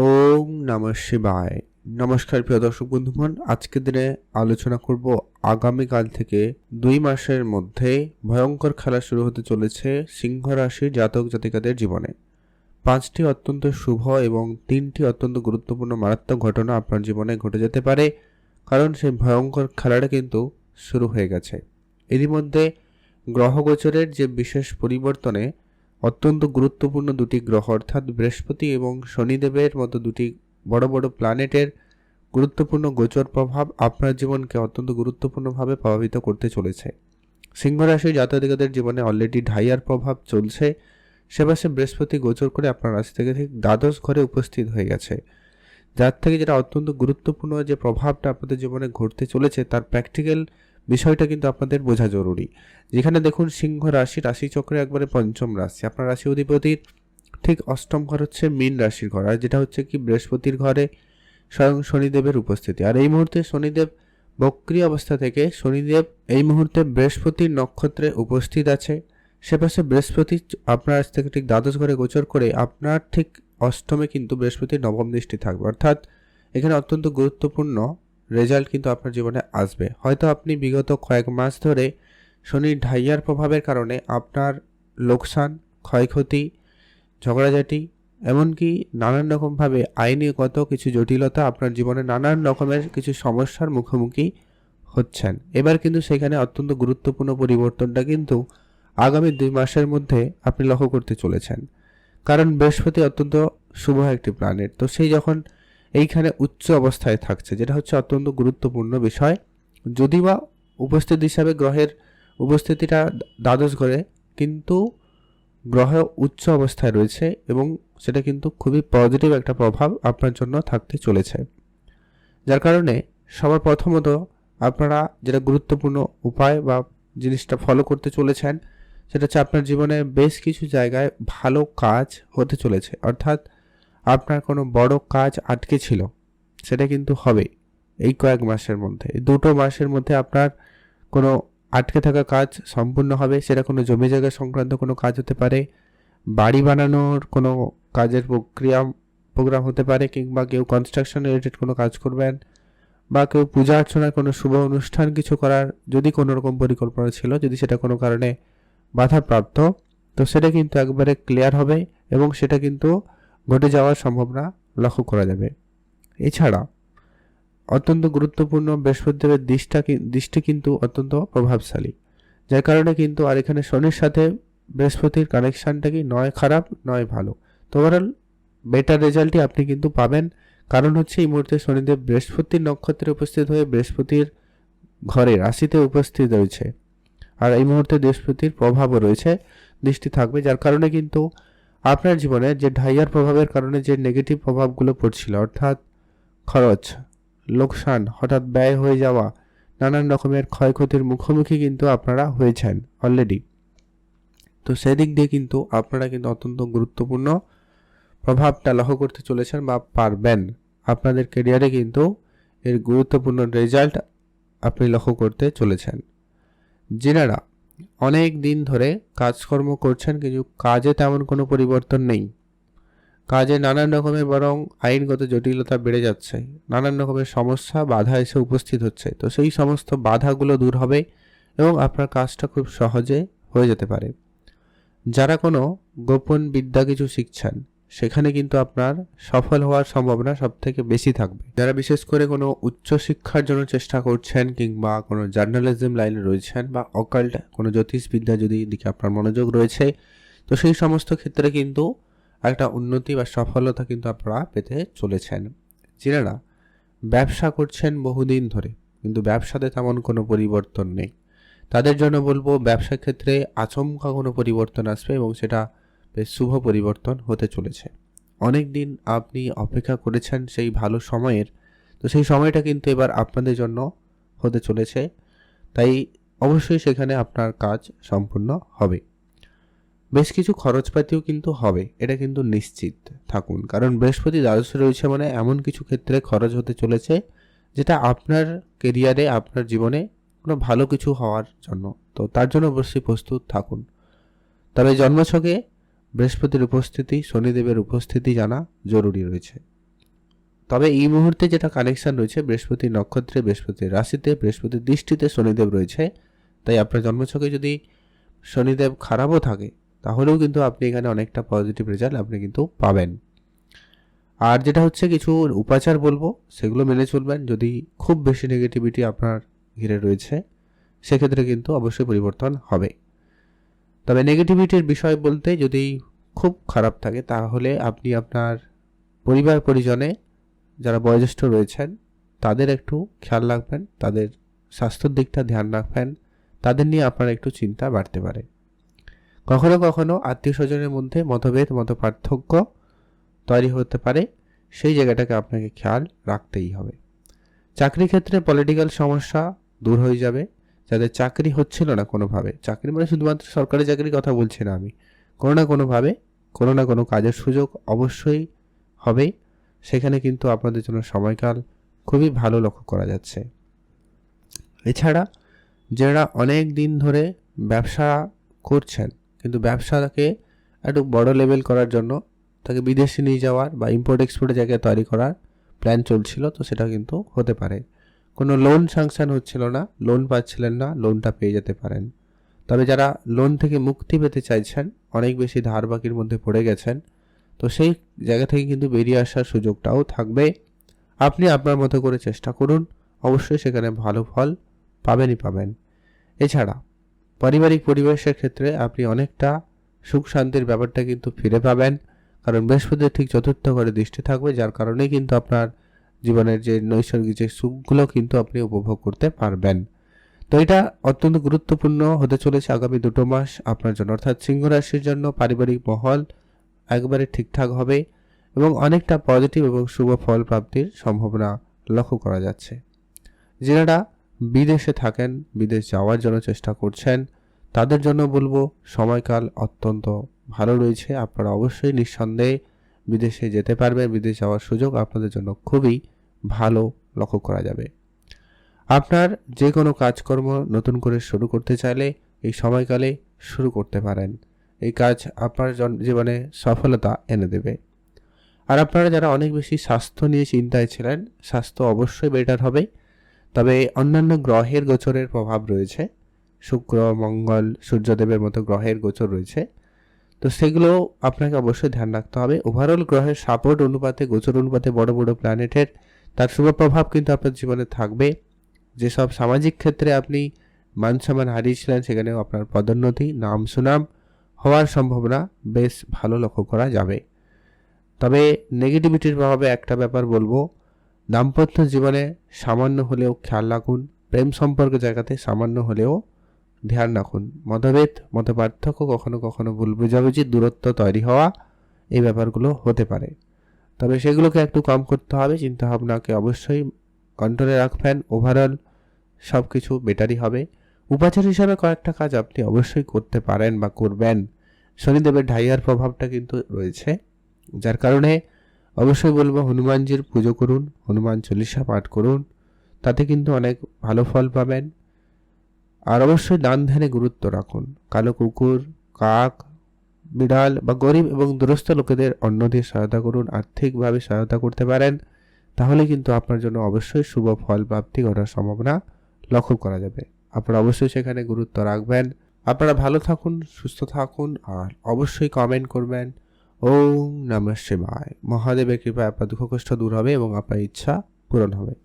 ওম নম শিবায়। নমস্কার প্রিয় দর্শক বন্ধুগণ, আজকের দিনে আলোচনা করব আগামীকাল থেকে দুই মাসের মধ্যে ভয়ঙ্কর খেলা শুরু হতে চলেছে সিংহ রাশির জাতক জাতিকাদের জীবনে। পাঁচটি অত্যন্ত শুভ এবং তিনটি অত্যন্ত গুরুত্বপূর্ণ মারাত্মক ঘটনা আপনার জীবনে ঘটে যেতে পারে, কারণ সেই ভয়ঙ্কর খেলাটা কিন্তু শুরু হয়ে গেছে। এরই মধ্যে গ্রহগোচরের যে বিশেষ পরিবর্তনে অত্যন্ত গুরুত্বপূর্ণ দুটি গ্রহ, অর্থাৎ বৃহস্পতি এবং শনিদেবের মতো দুটি বড় বড় প্ল্যানেটের গুরুত্বপূর্ণ গোচর প্রভাব আপনার জীবনকে অত্যন্ত গুরুত্বপূর্ণভাবে প্রভাবিত করতে চলেছে। সিংহ রাশি জাতকদের জীবনে অলরেডি ঢাইয়ার প্রভাব চলছে। সে পাশে বৃহস্পতি গোচর করে আপনার রাশি থেকে ঠিক দ্বাদশ ঘরে উপস্থিত হয়ে গেছে। যার থেকে যেটা অত্যন্ত গুরুত্বপূর্ণ যে প্রভাবটা আপনাদের জীবনে ঘটতে চলেছে, তার প্র্যাকটিক্যাল বিষয়টা কিন্তু আপনাদের বোঝা জরুরি। যেখানে দেখুন সিংহ রাশি, রাশিচক্রে একবারে পঞ্চম রাশি। আপনার রাশি অধিপতির ঠিক অষ্টম ঘর হচ্ছে মীন রাশির ঘর, আর যেটা হচ্ছে কি বৃহস্পতির ঘরে স্বয়ং শনিদেবের উপস্থিতি। আর এই মুহূর্তে শনিদেব বক্রি অবস্থা থেকে শনিদেব এই মুহূর্তে বৃহস্পতির নক্ষত্রে উপস্থিত আছে। সে পাশে বৃহস্পতি আপনার আজ থেকে ঠিক দ্বাদশ ঘরে গোচর করে আপনার ঠিক অষ্টমে কিন্তু বৃহস্পতির নবম দৃষ্টি থাকবে। অর্থাৎ এখানে অত্যন্ত গুরুত্বপূর্ণ রেজাল্ট কিন্তু আপনার জীবনে আসবে। হয়তো আপনি বিগত কয়েক মাস ধরে শনির ঢাইয়ার প্রভাবের কারণে আপনার লোকসান, ক্ষয়ক্ষতি, ঝগড়াঝাটি, এমনকি নানান রকমভাবে আইনিগত কিছু জটিলতা আপনার জীবনে নানান রকমের কিছু সমস্যার মুখোমুখি হচ্ছেন। এবার কিন্তু সেখানে অত্যন্ত গুরুত্বপূর্ণ পরিবর্তনটা কিন্তু আগামী দুই মাসের মধ্যে আপনি লক্ষ্য করতে চলেছেন। কারণ বৃহস্পতি অত্যন্ত শুভ একটি প্ল্যানেট তো সেই যখন এইখানে উচ্চ অবস্থায় থাকছে, যেটা হচ্ছে অত্যন্ত গুরুত্বপূর্ণ বিষয়। যদি বা উপস্থিত হিসাবে গ্রহের উপস্থিতিটা দ্বাদশ ঘরে, কিন্তু গ্রহ উচ্চ অবস্থায় রয়েছে এবং সেটা কিন্তু খুবই পজিটিভ একটা প্রভাব আপনার জন্য থাকতে চলেছে। যার কারণে সবার প্রথমত আপনারা যেটা গুরুত্বপূর্ণ উপায় বা জিনিসটা ফলো করতে চলেছেন, সেটা হচ্ছে আপনার জীবনে বেশ কিছু জায়গায় ভালো কাজ হতে চলেছে। অর্থাৎ আপনার কোনো বড় কাজ আটকে ছিল? সেটা কিন্তু হবে এই কয়েক মাসের মধ্যে। দুটো মাসের মধ্যে আপনার কোনো আটকে থাকা কাজ সম্পূর্ণ হবে? সেটা কোনো জমি জায়গা সংক্রান্ত কোনো কাজ হতে পারে? বাড়ি বানানোর কোনো কাজের প্রক্রিয়া, প্রোগ্রাম হতে পারে? কিংবা কেউ কনস্ট্রাকশন রিলেটেড কোনো কাজ করবেন? বা কেউ পূজা অর্চনার কোনো শুভ অনুষ্ঠান কিছু করার যদি কোনো রকম পরিকল্পনা ছিল, যদি সেটা কোনো কারণে বাধাপ্রাপ্ত, তো সেটা কিন্তু একবারে ক্লিয়ার হবে এবং সেটা কিন্তু ঘটে যাওয়ার সম্ভাবনা লক্ষ্য করা যাবে। এছাড়া, অত্যন্ত গুরুত্বপূর্ণ বৃহস্পতিদেবের দৃষ্টা দৃষ্টি কিন্তু অত্যন্ত প্রভাবশালী। যার কারণে কিন্তু আর এখানে শনির সাথে বৃহস্পতির কানেকশানটা কি নয় খারাপ, নয় ভালো। তো ওভারঅল বেটার রেজাল্টই আপনি কিন্তু পাবেন। কারণ হচ্ছে এই মুহূর্তে শনিদেব বৃহস্পতির নক্ষত্রে উপস্থিত হয়ে বৃহস্পতির ঘরে, রাশিতে উপস্থিত রয়েছে। আর এই মুহূর্তে বৃহস্পতির প্রভাবও রয়েছে, দৃষ্টি থাকবে, যার কারণে কিন্তু আপনার জীবনে যে ঢাইয়ার প্রভাবের কারণে যে নেগেটিভ প্রভাবগুলো পড়ছিল, অর্থাৎ খরচ, লোকসান, হঠাৎ ব্যয় হয়ে যাওয়া, নানান রকমের ক্ষয়ক্ষতির মুখোমুখি কিন্তু আপনারা হয়েছেন অলরেডি তো সেদিক দিয়ে কিন্তু আপনারা কিন্তু অত্যন্ত গুরুত্বপূর্ণ প্রভাবটা লক্ষ্য করতে চলেছেন বা পারবেন। আপনাদের কেরিয়ারে কিন্তু এর গুরুত্বপূর্ণ রেজাল্ট আপনি লক্ষ্য করতে চলেছেন। যেনারা অনেক দিন ধরে কাজকর্ম করছেন, কিন্তু কাজে তেমন কোনো পরিবর্তন নেই। কাজে নানান রকমের বরং আইনগত জটিলতা বেড়ে যাচ্ছে। নানান রকমের সমস্যা, বাধা এসে উপস্থিত হচ্ছে। তো সেই সমস্ত বাধাগুলো দূর হবে এবং আপনার কাজটা খুব সহজে হয়ে যেতে পারে। যারা কোনো গোপন বিদ্যা কিছু শিখছেন সেখানে কিন্তু আপনার সফল হওয়ার সম্ভাবনা সব থেকে বেশি থাকবে। যারা বিশেষ করে কোনো উচ্চশিক্ষার জন্য চেষ্টা করছেন কিংবা কোনো জার্নালিজম লাইনে রয়েছেন বা অকাল্ট কোনো জ্যোতিষবিদ্যা যদি দিকে আপনার মনোযোগ রয়েছে, তো সেই সমস্ত ক্ষেত্রে কিন্তু একটা উন্নতি বা সফলতা কিন্তু আপনারা পেতে চলেছেন। যারা ব্যবসা করছেন বহুদিন ধরে, কিন্তু ব্যবসাতে তেমন কোনো পরিবর্তন নেই। তাদের জন্য বলব ব্যবসার ক্ষেত্রে আচমকা কোনো পরিবর্তন আসবে এবং সেটা বেশ শুভ পরিবর্তন হতে চলেছে। অনেক দিন আপনি অপেক্ষা করেছেন সেই ভালো সময়ের, তো সেই সময়টা কিন্তু এবার আপনাদের জন্য হতে চলেছে। তাই অবশ্যই সেখানে আপনার কাজ সম্পূর্ণ হবে। বেশ কিছু খরচপাতিও কিন্তু হবে, এটা কিন্তু নিশ্চিত। থাকুন, কারণ বৃহস্পতি দ্বাদশে রয়েছে মানে এমন কিছু ক্ষেত্রে খরচ হতে চলেছে, যেটা আপনার কেরিয়ারে আপনার জীবনে কোনো ভালো কিছু হওয়ার জন্য। তো তার জন্য অবশ্যই প্রস্তুত থাকুন। তবে জন্মছকে বৃহস্পতির উপস্থিতি, শনিদেবের উপস্থিতি জানা জরুরি রয়েছে। তবে এই মুহূর্তে যেটা কানেকশন রয়েছে, বৃহস্পতি নক্ষত্রে, বৃহস্পতি রাশিতে, বৃহস্পতি দৃষ্টিতে শনিদেব রয়েছে। তাই আপনার জন্মছকে যদি শনিদেব খারাপও থাকে, তাহলেও কিন্তু আপনি এখানে অনেকটা পজিটিভ রেজাল্ট আপনি কিন্তু পাবেন। আর যেটা হচ্ছে কিছু উপাচার বলব, সেগুলো মেনে চলবেন। যদি খুব বেশি নেগেটিভিটি আপনার ঘিরে রয়েছে, সেক্ষেত্রে কিন্তু অবশ্যই পরিবর্তন হবে। তবে নেগেটিভিটির বিষয় বলতে যদি খুব খারাপ থাকে, তাহলে আপনি আপনার পরিবার পরিজনে যারা বয়োজ্যেষ্ঠ রয়েছেন, তাদের একটু খেয়াল রাখবেন, তাদের স্বাস্থ্যের দিকটা ধ্যান রাখবেন, তাদের নিয়ে আপনার একটু চিন্তা বাড়তে পারে। কখনো কখনো আত্মীয় স্বজনের মধ্যে মতভেদ মত পার্থক্য তৈরি হতে পারে, সেই জায়গাটাকে আপনাকে খেয়াল রাখতেই হবে। চাকরি ক্ষেত্রে পলিটিক্যাল সমস্যা দূর হয়ে যাবে যাদের চাকরি হচ্ছিল না কোনোভাবে। চাকরি মানে শুধুমাত্র সরকারি চাকরির কথা বলছি না আমি। কোনো না কোনোভাবে, কোনো না কোনো কাজের সুযোগ অবশ্যই হবে। সেখানে কিন্তু আপনাদের জন্য সময়কাল খুবই ভালো লক্ষ্য করা যাচ্ছে। এছাড়া যারা অনেক দিন ধরে ব্যবসা করছেন, কিন্তু ব্যবসাটাকে একটু বড় লেভেল করার জন্য তাকে বিদেশে নিয়ে যাওয়ার বা ইম্পোর্ট এক্সপোর্টের জায়গায় তৈরি করার প্ল্যান চলছিল, তো সেটা কিন্তু হতে পারে। কোনো লোন স্যাংশন হচ্ছিল না লোন পাচ্ছিলেন না লোনটা পেয়ে যেতে পারেন। তবে যারা লোন থেকে মুক্তি পেতে চাইছেন, অনেক বেশি ধার বাকির মধ্যে পড়ে গেছেন, তো সেই জায়গা থেকে কিন্তু বেরিয়ে আসার সুযোগটাও থাকবে। আপনি আপনার মতো করে চেষ্টা করুন, অবশ্যই সেখানে ভালো ফল পাবেনই পাবেন। এছাড়া, পারিবারিক পরিবেশের ক্ষেত্রে আপনি অনেকটা সুখ শান্তির ব্যাপারটা কিন্তু ফিরে পাবেন, কারণ বৃহস্পতি ঠিক চতুর্থ ঘরে দৃষ্টি থাকবে, যার কারণে কিন্তু আপনার জীবনের যে নৈসর্গিক যে সুখগুলো কিন্তু আপনি উপভোগ করতে পারবেন। তো এটা অত্যন্ত গুরুত্বপূর্ণ হতে চলেছে আগামী দুটো মাস আপনার জন্য। অর্থাৎ সিংহ রাশির জন্য পারিবারিক মহল একবারে ঠিকঠাক হবে এবং অনেকটা পজিটিভ এবং শুভ ফল প্রাপ্তির সম্ভাবনা লক্ষ্য করা যাচ্ছে। যারা বিদেশে থাকেন, বিদেশ যাওয়ার জন্য চেষ্টা করছেন, তাদের জন্য বলব সময়কাল অত্যন্ত ভালো রয়েছে। আপনারা অবশ্যই নিঃসন্দেহে বিদেশে যেতে পারবেন বিদেশ যাওয়ার সুযোগ আপনাদের জন্য খুবই ভালো লক্ষ্য করা যাবে। আপনার যে কোনো কাজকর্ম নতুন করে শুরু করতে চাইলে এই সময়কালে শুরু করতে পারেন। এই কাজ আপনার জীবনে সফলতা এনে দেবে। আর আপনারা যারা অনেক বেশি স্বাস্থ্য নিয়ে চিন্তায় ছিলেন, স্বাস্থ্য অবশ্যই বেটার হবে। তবে অন্যান্য গ্রহের গোচরের প্রভাব রয়েছে। শুক্র, মঙ্গল, সূর্যদেবের মতো গ্রহের গোচর রয়েছে। তো সেগুলো আপনাকে অবশ্যই ধ্যান রাখতে হবে। ওভারঅল গ্রহের সাপোর্ট অনুপাতে, গোচর অনুপাতে বড় বড় প্ল্যানেটের তার শুভ প্রভাব কিন্তু আপনার জীবনে থাকবে। যেসব সামাজিক ক্ষেত্রে আপনি মান সম্মান হারিয়েছিলেন সেখানেও আপনার পদোন্নতি, নাম, সুনাম হওয়ার সম্ভাবনা বেশ ভালো লক্ষ্য করা যাবে। তবে নেগেটিভিটির প্রভাবে একটা ব্যাপার বলব, দাম্পত্য জীবনে সামান্য হলেও খেয়াল রাখুন, প্রেম সম্পর্ক জায়গাতে সামান্য হলেও ধ্যান রাখুন। মতভেদ মত পার্থক্য কখনো কখনো ভুল বুঝাবুঝি দূরত্ব তৈরি হওয়া এই ব্যাপারগুলো হতে পারে। তবে সেগুলোকে একটু কম করতে হবে চিন্তা ভাবনাকে অবশ্যই কন্ট্রোলে রাখবেন। ওভারঅল সব কিছু বেটারই হবে। উপাচার হিসাবে কয়েকটা কাজ আপনি অবশ্যই করতে পারেন বা করবেন। শনিদেবের ঢাইয়ার প্রভাবটা কিন্তু রয়েছে। যার কারণে অবশ্যই বলব হনুমানজির পুজো করুন, হনুমান চল্লিশা পাঠ করুন। তাতে কিন্তু অনেক ভালো ফল পাবেন। আর অবশ্যই দান ধ্যানে গুরুত্ব রাখুন। কালো কুকুর, কাক, বিড়াল বা গরিব এবং দুরস্থ লোকেদের অন্ন দিয়ে সহায়তা করুন, আর্থিকভাবে সহায়তা করতে পারেন, তাহলে কিন্তু আপনার জন্য অবশ্যই শুভ ফল প্রাপ্তি ঘটার সম্ভাবনা লক্ষ্য করা যাবে। আপনারা অবশ্যই সেখানে গুরুত্ব রাখবেন। আপনারা ভালো থাকুন, সুস্থ থাকুন, আর অবশ্যই কমেন্ট করবেন। ওম নমঃ শিবায়। মহাদেবের কৃপায় আপনার দুঃখ কষ্ট দূর হবে এবং আপনার ইচ্ছা পূরণ হবে।